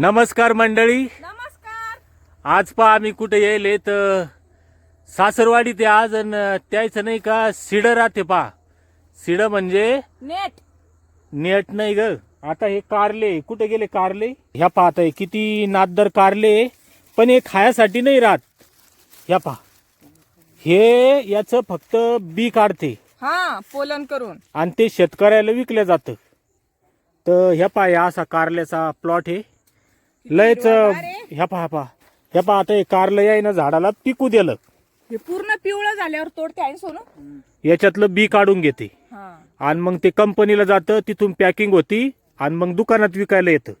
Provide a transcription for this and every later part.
नमस्कार मंडळी. नमस्कार. आज पहा आम्ही कुठे येईल तर सासरवाडी ते आज अन त्याचं नाही का सिड राहते पहा. सिड म्हणजे नेट. नेट नाही ग. आता हे कारले. कुठे गेले कारले? ह्या पाहत आहे किती नादर कारले. पण हे खायासाठी नाही राहत. ह्या पहा. हे याचं फक्त बी काढते. हा पोलन करून. आणि ते शेतकऱ्याला विकलं जातं. तर ह्या पहा असा कारल्याचा प्लॉट आहे लयच आहे. ह्या पहा पहा. ह्या पहा आता हे कारलं याय ना झाडाला पिकू दिलं. हे पूर्ण पिवळं झाल्यावर तोडते आहे सोनू? याच्यातलं बी काढून घेते. आणि मग ते कंपनीला जातं तिथून पॅकिंग होती आणि मग दुकानात विकायला येतं.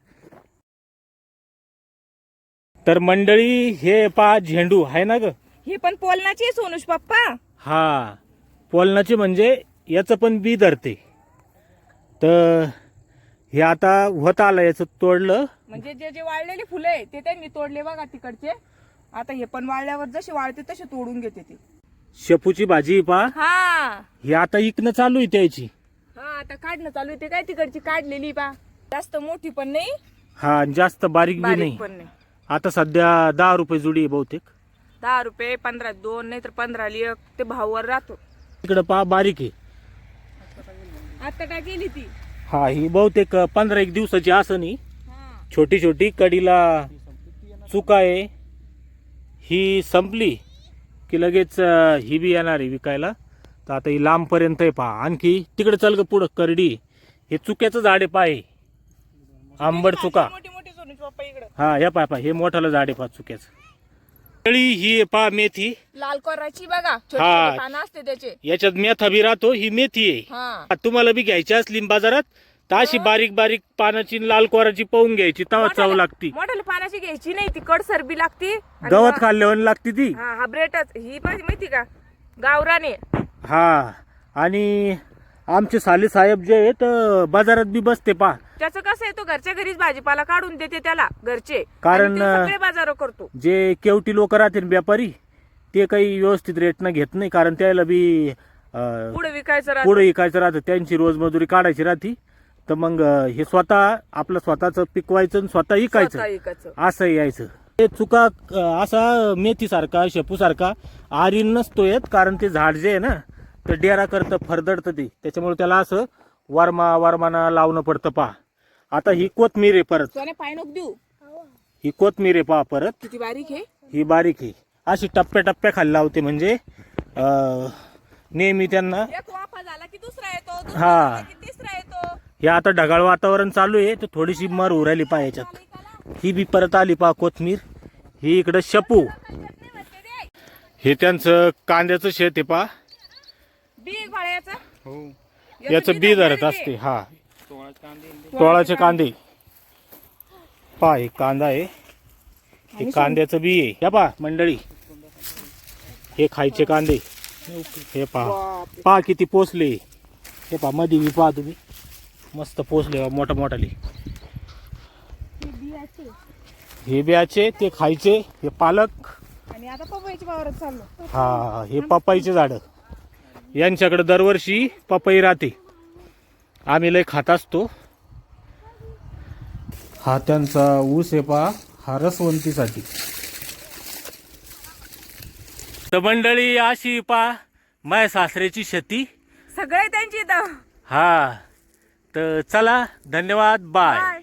तर मंडळी हे पहा झेंडू आहे ना ग? हे पण पोलनाची आहे सोनूश पप्पा. हा. पोलनाचे म्हणजे याचं पण बी धरते. तर हे आता होत आलं याचं तोडलं. म्हणजे जे जे वाळलेले फुलं आहे ते त्यांनी तोडले बघा तिकडचे. आता हे पण वाळल्यावर जसे वाळते तसे तोडून घेते ते. शेपूची भाजी पहा. हा. ही आता इकणं चालू आहे त्याची. हा आता काढणं चालू आहे ते काय तिकडची काढलेली बा जास्त मोठी पण नाही. हा आणि जास्त बारीक बी बारीक नाही. पण नाही. आता सध्या दहा रुपये जुडी आहे बहुतेक. दहा रुपये पंधरा दोन नाही तर पंधरा एक. ते भाववर राहतो. इकडं पहा बारीक आहे. आता काय केली ती? हा ही बहुतेक पंधरा एक दिवसाची असं नाही छोटी छोटी कडीला चुका आहे. ही संपली की लगेच ही बी येणार आहे विकायला. तर आता ही लांबपर्यंत आहे पहा. आणखी तिकडे चल ग पुढं करडी. हे चुक्याचं झाड आहे पाय. आंबट चुका. हा या पाय पहा हे मोठालं झाड आहे पहा चुक्याचं. तळी ही पहा मेथी. लाल कोराची बघा. हा. असते त्याचे. याच्यात मेथा बी राहतो ही मेथी आहे. हा. तुम्हाला बी घ्यायची असली बाजारात तर अशी बारीक बारीक पानाची लाल कोराची पाहून घ्यायची तवा चव लागती. मोठ्याला पानाची घ्यायची नाही ती कड सरबी लागती. आणि गवत खाल्ल्यावर लागती ती. हा हा ब्रेटच. ही पण माहिती का? गावराने. हा आणि आमचे साले साहेब जे आहेत अं, बाजारात बी बसते पा त्याचं कसं आहे तो घरच्या घरीच भाजीपाला काढून देते त्याला घरचे. कारण, आणि ते सगळे बाजार करतो. जे केवटी लोक राहतील व्यापारी ते काही व्यवस्थित रेटनं घेत नाही कारण त्याला बी अं, पुढे विकायचं राहतं. पुढे विकायचं राहतं. त्यांची रोजमजुरी काढायची राहती. तर मग हे स्वतः आपलं स्वतःच पिकवायचं आणि स्वतः विकायचं असं यायचं. ते चुका अं, असा मेथीसारखा शेपूसारखा आरील नसतो येत कारण ते झाड जे आहे ना ते डेरा करतं फरदडतं ते. त्याच्यामुळे त्याला असं वारमा वारमाना लावणं पडतं पहा. आता ही कोथमीर आहे परत. सोने पाय नको देऊ. ही कोथमीर आहे पहा परत. किती बारीक आहे. ही बारीक आहे. अशी टप्प्या टप्प्या खाली लावते म्हणजे अं, नेहमी त्यांना एक वाफा झाला की दुसरा येतो दुसरा हा. झाला की हे आता ढगाळ वातावरण चालू आहे तर थोडीशी मर उरायली पहा याच्यात. ही बी परत आली पहा कोथमीर. ही इकडं शपू. हे त्यांचं कांद्याचं शेत आहे पहा. हो. याचं बी धरत असते हा. तोळाचे तोळाचे कांदे. पहा हे कांदा आहे. हे कांद्याचं बी आहे. या पहा मंडळी. हे खायचे कांदे. हे पहा. पहा किती पोचले हे पहा मध्ये बी पहा तुम्ही. मस्त पोचले बा, मोठा मोठाले. हे बियाचे. ते खायचे हे पालक. आणि आता वावरात चाललो. हा हे पपईचे झाड. यांच्याकडे दरवर्षी पपई राहते. आम्ही लय खात असतो. हा त्यांचा ऊस आहे पहा हा रसवंतीसाठी. तर मंडळी अशी पा माय सासऱ्याची शेती. सगळे त्यांची हा. तर चला धन्यवाद बाय. बाय.